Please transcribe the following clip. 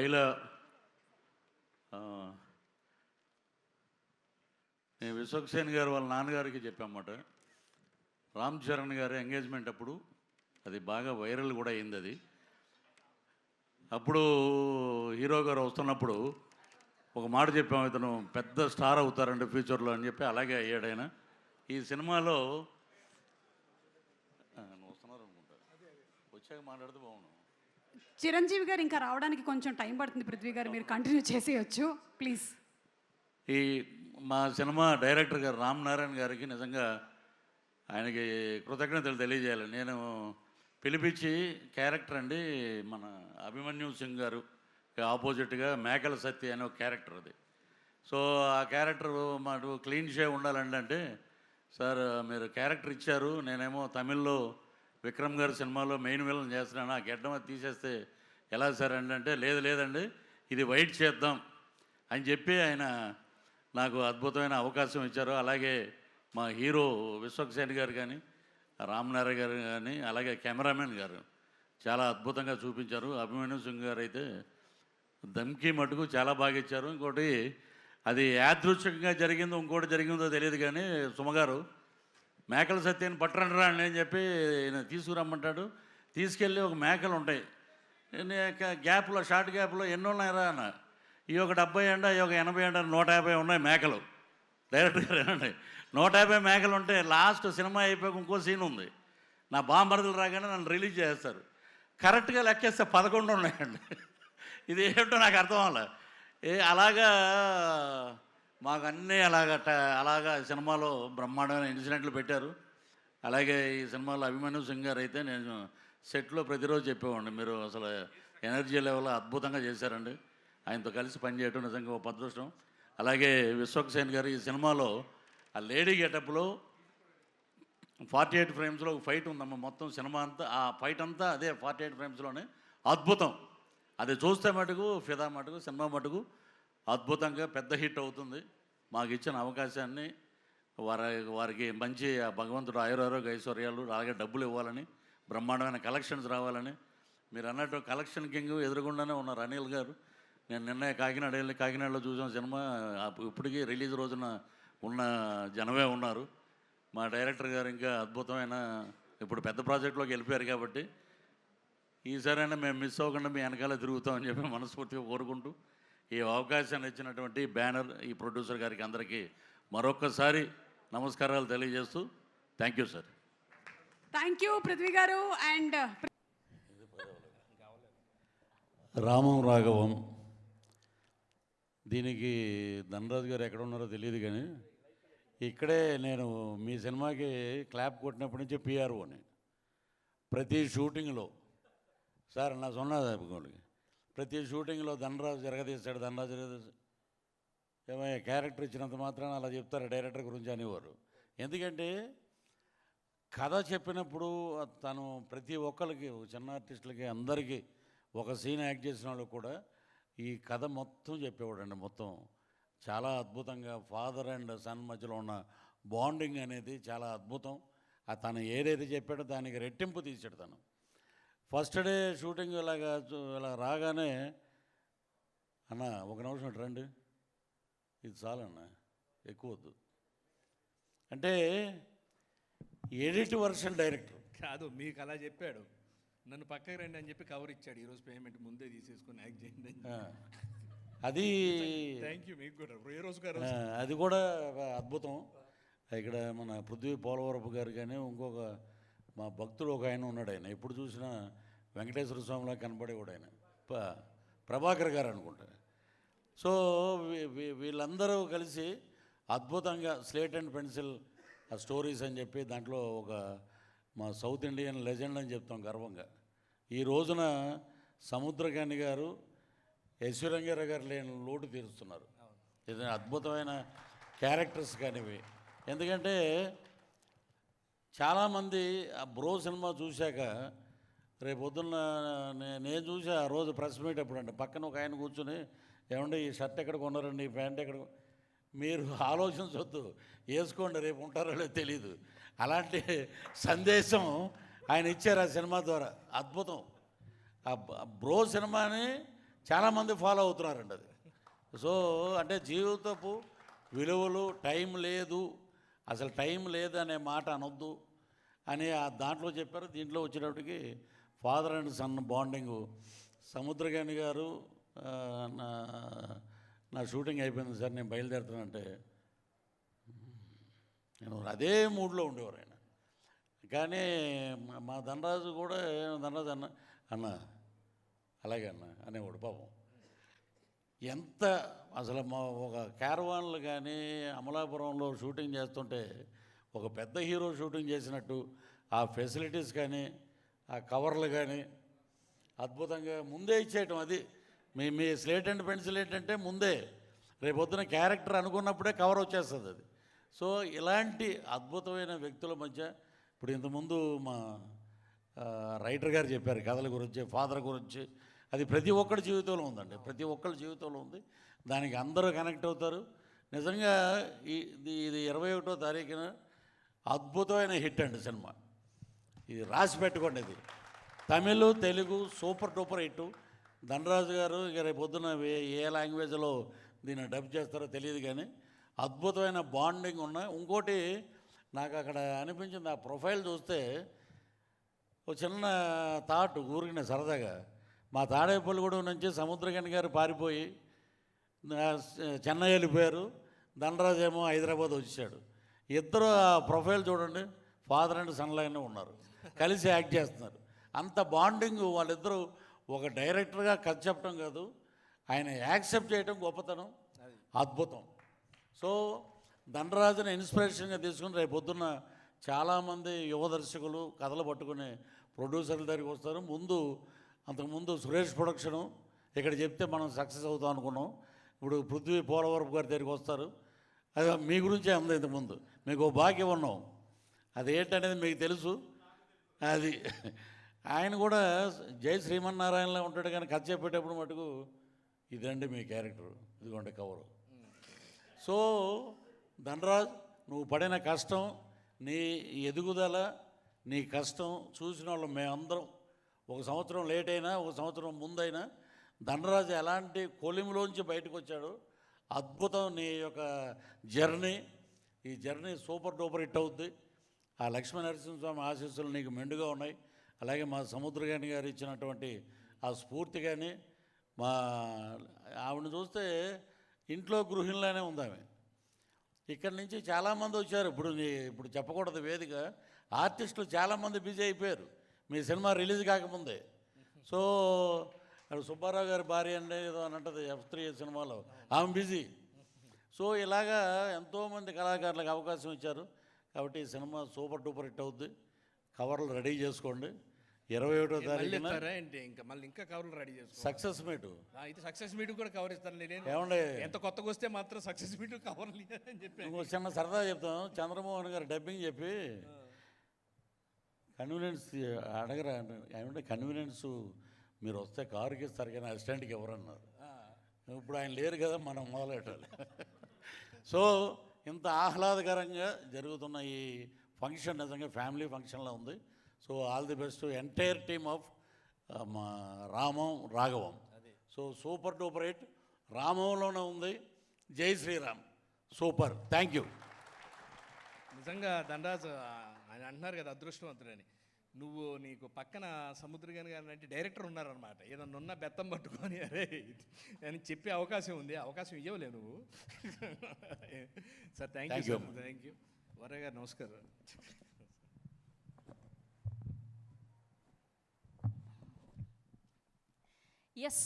లైలా నేను విశ్వక్సేన్ గారు వాళ్ళ నాన్నగారికి చెప్పామాట రామ్ చరణ్ గారి ఎంగేజ్మెంట్ అప్పుడు అది బాగా వైరల్ కూడా అయింది అది. అప్పుడు హీరో గారు వస్తున్నప్పుడు ఒక మాట చెప్పాము ఇతను పెద్ద స్టార్ అవుతారండి ఫ్యూచర్లో అని చెప్పి అలాగే అయ్యాడు ఆయన. ఈ సినిమాలో వస్తున్నారు అనుకుంటా వచ్చాక మాట్లాడితే బాగున్నాను చిరంజీవి గారు ఇంకా రావడానికి కొంచెం టైం పడుతుంది పృథ్వీ గారు మీరు కంటిన్యూ చేసేయచ్చు. ప్లీజ్ ఈ మా సినిమా డైరెక్టర్ గారు రామ్ నారాయణ గారికి నిజంగా ఆయనకి కృతజ్ఞతలు తెలియజేయాలి. నేను పిలిపించి క్యారెక్టర్ అండి మన అభిమన్యు సింగ్ గారు ఆపోజిట్గా మేకల సత్య అనే ఒక క్యారెక్టర్ అది. సో ఆ క్యారెక్టర్ మాకు క్లీన్ షేవ్ ఉండాలండి అంటే సార్ మీరు క్యారెక్టర్ ఇచ్చారు నేనేమో తమిళ్ళో విక్రమ్ గారు సినిమాలో మెయిన్ విలన్ చేస్తున్నాను ఆ గెడ్డం అది తీసేస్తే ఎలా సార్ అండి అంటే లేదు లేదండి ఇది వైట్ చేద్దాం అని చెప్పి ఆయన నాకు అద్భుతమైన అవకాశం ఇచ్చారు. అలాగే మా హీరో విశ్వక్సేన్ గారు కానీ రామ్నారాయణ గారు కానీ అలాగే కెమెరామెన్ గారు చాలా అద్భుతంగా చూపించారు. అభిమన్యు సింగ్ గారు అయితే దమ్కి మటుకు చాలా బాగా ఇచ్చారు. ఇంకోటి అది యాదృచ్ఛికంగా జరిగిందో ఇంకోటి జరిగిందో తెలియదు కానీ సుమగారు మేకల సత్యాన్ని పట్టరండి రా అని చెప్పి ఈయన తీసుకురమ్మంటాడు. తీసుకెళ్ళి ఒక మేకలు ఉంటాయి. నేను గ్యాప్లో షార్ట్ గ్యాప్లో ఎన్ని ఉన్నాయరా అన్న. ఈ ఒక డెబ్బై ఎండ ఈ ఒక ఎనభై ఎండ నూట యాభై ఉన్నాయి మేకలు. డైరెక్ట్గా నూట యాభై మేకలు ఉంటే లాస్ట్ సినిమా అయిపోయాక ఇంకో సీన్ ఉంది. నా బాంబరదలు రాగానే నన్ను రిలీజ్ చేస్తారు. కరెక్ట్గా లెక్కేస్తే పదకొండు ఉన్నాయండి. ఇది ఏంటో నాకు అర్థం అవ్వాలి. ఏ అలాగా మాకు అన్నీ అలాగ ట- అలాగా సినిమాలో బ్రహ్మాండమైన ఇన్సిడెంట్లు పెట్టారు. అలాగే ఈ సినిమాలో అభిమన్యు సింగ్ గారు అయితే నేను సెట్లో ప్రతిరోజు చెప్పేవాడిని. మీరు అసలు ఎనర్జీ లెవెల్ అద్భుతంగా చేశారండి. ఆయనతో కలిసి పనిచేయడం నిజంగా ఒక అదృష్టం అలాగే విశ్వక్సేన్ గారు ఈ సినిమాలో ఆ లేడీ గెటప్లో ఫార్టీ ఎయిట్ ఫ్రేమ్స్లో ఒక ఫైట్ ఉందమ్మ. మొత్తం సినిమా అంతా ఆ ఫైట్ అంతా అదే ఫార్టీ ఎయిట్ ఫ్రేమ్స్లోనే అద్భుతం. అది చూస్తే మటుకు ఫిదా మటుకు సినిమా మటుకు అద్భుతంగా పెద్ద హిట్ అవుతుంది. మాకు ఇచ్చిన అవకాశాన్ని వారి వారికి మంచి భగవంతుడు ఆయురారోగ్య ఐశ్వర్యాలు అలాగే డబ్బులు ఇవ్వాలని బ్రహ్మాండమైన కలెక్షన్స్ రావాలని. మీరు అన్నట్టు కలెక్షన్ కింగ్ ఎదురుగుండానే ఉన్నారు అనిల్ గారు. నేను నిన్న కాకినాడ వెళ్ళి కాకినాడలో చూసిన సినిమా ఇప్పటికీ రిలీజ్ రోజున ఉన్న జనమే ఉన్నారు. మా డైరెక్టర్ గారు ఇంకా అద్భుతమైన ఇప్పుడు పెద్ద ప్రాజెక్టులోకి వెళ్ళిపోయారు కాబట్టి ఈసారైనా మేము మిస్ అవ్వకుండా మీ వెనకాల తిరుగుతామని చెప్పి మనస్ఫూర్తిగా కోరుకుంటూ ఈ అవకాశాన్ని ఇచ్చినటువంటి బ్యానర్ ఈ ప్రొడ్యూసర్ గారికి అందరికీ మరొక్కసారి నమస్కారాలు తెలియజేస్తూ thank you sir. Thank you Prithvi garu and Ramam రాఘవం. దీనికి ధనరాజు గారు ఎక్కడ ఉన్నారో తెలియదు కానీ ఇక్కడే నేను మీ సినిమాకి క్లాప్ కొట్టినప్పటి నుంచి పిఆర్ఓని ప్రతి షూటింగ్లో. సార్ నా సొన్నది ప్రతి షూటింగ్లో ధనరాజు జరగదీస్తాడు ధనరాజు జరగదీస్తాడు ఏమయ్య క్యారెక్టర్ ఇచ్చినంత మాత్రాన అలా చెప్తారు డైరెక్టర్ గురించి అనేవారు. ఎందుకంటే కథ చెప్పినప్పుడు తను ప్రతి ఒక్కరికి చిన్న ఆర్టిస్టులకి అందరికీ ఒక సీన్ యాక్ట్ చేసిన వాళ్ళు కూడా ఈ కథ మొత్తం చెప్పేవాడండి మొత్తం. చాలా అద్భుతంగా ఫాదర్ అండ్ సన్ మధ్యలో ఉన్న బాండింగ్ అనేది చాలా అద్భుతం. తను ఏదైతే చెప్పాడో దానికి రెట్టింపు తీసాడు తను. ఫస్ట్ డే షూటింగ్ ఇలాగా ఇలా రాగానే అన్న ఒక నిమిషం రండి. ఇది చాలన్న ఎక్కువ వద్దు అంటే ఎడిట్ వర్షన్ డైరెక్టర్. కాదు మీకు అలా చెప్పాడు. నన్ను పక్కకి రండి అని చెప్పి కవర్ ఇచ్చాడు. ఈరోజు పేమెంట్ ముందే తీసేసుకొని యాక్ట్ చేయండి అది థ్యాంక్ యూ మీకు కూడా. ఏ రోజు గారు అది కూడా అద్భుతం. ఇక్కడ మన పృథ్వీ పోలవరపు గారు కానీ ఇంకొక మా భక్తుడు ఒక ఆయన ఉన్నాడు ఆయన. ఎప్పుడు చూసినా వెంకటేశ్వర స్వామిలా కనపడేవాడు ఆయన. ప్రభాకర్ గారు అనుకుంటా. సో వీళ్ళందరూ కలిసి అద్భుతంగా స్లేట్ అండ్ పెన్సిల్ ఆ స్టోరీస్ అని చెప్పి దాంట్లో ఒక మా సౌత్ ఇండియన్ లెజెండ్ అని చెప్తాం గర్వంగా. ఈ రోజున సముద్రకాని గారు యశ్వరంగారావు గారు లేని లోటు తీరుస్తున్నారు. ఇది అద్భుతమైన క్యారెక్టర్స్ కానివి. ఎందుకంటే చాలామంది ఆ బ్రో సినిమా చూశాక రేపు పొద్దున్న నేను చూసి ఆ రోజు ప్రెస్ మీట్ అప్పుడు అండి పక్కన ఒక ఆయన కూర్చుని ఏమండి ఈ షర్ట్ ఎక్కడ కొన్నారండి? ఈ ప్యాంట్ ఎక్కడ మీరు ఆలోచించవద్దు వేసుకోండి రేపు ఉంటారో లేదో తెలీదు. అలాంటి సందేశం ఆయన ఇచ్చారు ఆ సినిమా ద్వారా. అద్భుతం. ఆ బ్రో సినిమాని చాలామంది ఫాలో అవుతున్నారండి అది. సో అంటే జీవితపు విలువలు టైం లేదు. అసలు టైం లేదు అనే మాట అనొద్దు అని ఆ దాంట్లో చెప్పారు. దీంట్లో వచ్చేటప్పటికి father and son bonding. Samuthirakani garu నా నా షూటింగ్ అయిపోయింది సార్ నేను బయలుదేరుతానంటే నేను అదే మూడ్లో ఉండేవారు ఆయన. కానీ మా- మా ధనరాజు కూడా ధనరాజు అన్న అన్న అలాగే అన్న అనేవాడు పాపం. ఎంత అసలు మా ఒక క్యారవాన్లు కానీ అమలాపురంలో షూటింగ్ చేస్తుంటే ఒక పెద్ద హీరో షూటింగ్ చేసినట్టు ఆ ఫెసిలిటీస్ కానీ ఆ కవర్లు కానీ అద్భుతంగా ముందే ఇచ్చేయటం అది. మీ మీ స్లేట్ అండ్ పెన్సిల్ ఏంటంటే ముందే రేపొద్దున క్యారెక్టర్ అనుకున్నప్పుడే కవర్ వచ్చేస్తుంది అది. సో ఇలాంటి అద్భుతమైన వ్యక్తుల మధ్య ఇప్పుడు ఇంతకుముందు మా రైటర్ గారు చెప్పారు కథల గురించి ఫాదర్ గురించి అది ప్రతి ఒక్కరి జీవితంలో ఉందండి. ప్రతి ఒక్కరి జీవితంలో ఉంది. దానికి అందరూ కనెక్ట్ అవుతారు. నిజంగా ఇది ఇది ఇరవై ఒకటో తారీఖున అద్భుతమైన హిట్ అండి సినిమా. ఇది రాసి పెట్టుకోండి ఇది. Tamil Telugu super duper hit Dhanraj garu ఇక రేపు పొద్దున ఏ- ఏ లాంగ్వేజ్లో దీన్ని డబ్ చేస్తారో తెలియదు కానీ అద్భుతమైన బాండింగ్ ఉన్న ఇంకోటి నాకు అక్కడ అనిపించింది. ఆ ప్రొఫైల్ చూస్తే ఒక చిన్న థాట్ ఊరికిన సరదాగా మా తాడేపల్లిగూడెం నుంచి సముద్రగని గారు పారిపోయి చెన్నై వెళ్ళిపోయారు. ధనరాజ్ ఏమో హైదరాబాద్ వచ్చాడు. ఇద్దరు ఆ ప్రొఫైల్ చూడండి ఫాదర్ అండ్ సన్ లాగానే ఉన్నారు. కలిసి యాక్ట్ చేస్తున్నారు. అంత బాండింగ్ వాళ్ళిద్దరూ ఒక డైరెక్టర్గా కథ చెప్పడం కాదు ఆయన యాక్సెప్ట్ చేయడం గొప్పతనం అద్భుతం. సో ధనరాజుని ఇన్స్పిరేషన్గా తీసుకుని రేపు పొద్దున్న చాలామంది యువ దర్శకులు కథలు పట్టుకునే ప్రొడ్యూసర్ల దగ్గరికి వస్తారు. ముందు అంతకుముందు సురేష్ ప్రొడక్షను ఇక్కడ చెప్తే మనం సక్సెస్ అవుతాం అనుకున్నాం. ఇప్పుడు పృథ్వీ పోలవరపు గారి దగ్గరికి వస్తారు. అది మీ గురించే అంది ఇంతకుముందు. మీకు ఓ భాగ్యం ఉన్నాం. అది ఏంటనేది మీకు తెలుసు. అది ఆయన కూడా జై శ్రీమన్నారాయణలో ఉంటాడు కానీ కథ చెప్పేటప్పుడు మటుకు ఇదండి మీ క్యారెక్టర్. ఇదిగోండి కవరు. సో ధనరాజ్ నువ్వు పడిన కష్టం నీ ఎదుగుదల నీ కష్టం చూసిన వాళ్ళు మేమందరం ఒక సంవత్సరం లేట్ అయినా ఒక సంవత్సరం ముందైనా ధనరాజు ఎలాంటి కొలిమిలోంచి బయటకు వచ్చాడు అద్భుతం నీ యొక్క జర్నీ. ఈ జర్నీ సూపర్ డూపర్ హిట్ అవుద్ది. ఆ లక్ష్మీ నరసింహస్వామి ఆశీస్సులు నీకు మెండుగా ఉన్నాయి. అలాగే మా సముద్రగాని గారు ఇచ్చినటువంటి ఆ స్ఫూర్తి కానీ మా ఆవిడని చూస్తే ఇంట్లో గృహిణిలానే ఉంది ఆమె. ఇక్కడి నుంచి చాలామంది వచ్చారు. ఇప్పుడు నీ- ఇప్పుడు చెప్పకూడదు వేదిక. ఆర్టిస్టులు చాలామంది బిజీ అయిపోయారు. మీ సినిమా రిలీజ్ కాకముందే. సో సుబ్బారావు గారి భార్య అండి ఏదో అని అంటది ఎఫ్ త్రీ సినిమాలో. ఆమె బిజీ. సో ఇలాగా ఎంతోమంది కళాకారులకు అవకాశం ఇచ్చారు. కాబట్టి ఈ సినిమా సూపర్ డూపర్ హిట్ అవుద్ది. కవర్లు రెడీ చేసుకోండి. ఇరవై ఒకటో తారీఖున ఏంటి? ఇంకా మళ్ళీ ఇంకా కవర్లు రెడీ చేసుకో సక్సెస్ మీటు. సక్సెస్ మీట్ కూడా కవర్ ఇస్తాను నేను. ఏమండే? ఎంత కొత్తగా వస్తే మాత్రం సక్సెస్ మీట్ కవర్లు ఇయ్యాలని చెప్పి. చిన్న సరదా చెప్తాం చంద్రమోహన్ గారు డబ్బింగ్ చెప్పి కన్వీనియన్స్ అడగరా ఏమంటే కన్వీనియన్స్ మీరు వస్తే కారుకి ఇస్తారు కానీ అసిస్టెంట్కి ఎవరన్నారు. ఇప్పుడు ఆయన లేరు కదా మనం మొదలెట్టాలి. సో ఇంత ఆహ్లాదకరంగా జరుగుతున్న ఈ ఫంక్షన్ నిజంగా ఫ్యామిలీ ఫంక్షన్లో ఉంది. So all the best entire team of మా Ramam Raghavam. So super duper hit రామంలోనే ఉంది. జై శ్రీరామ్. సూపర్. థ్యాంక్ యూ నిజంగా దండాజ్ ఆయన అంటున్నారు కదా అదృష్టవంతుడని. నువ్వు నీకు పక్కన సముద్రగాని గారు అంటే డైరెక్టర్ ఉన్నారనమాట ఏదన్నా ఉన్న బెత్తం పట్టుకొని అరే అని చెప్పే అవకాశం ఉంది. అవకాశం ఇవ్వలే నువ్వు. Sir thank you Thank you. Sir thank you వరే గారు నమస్కారం. ఎస్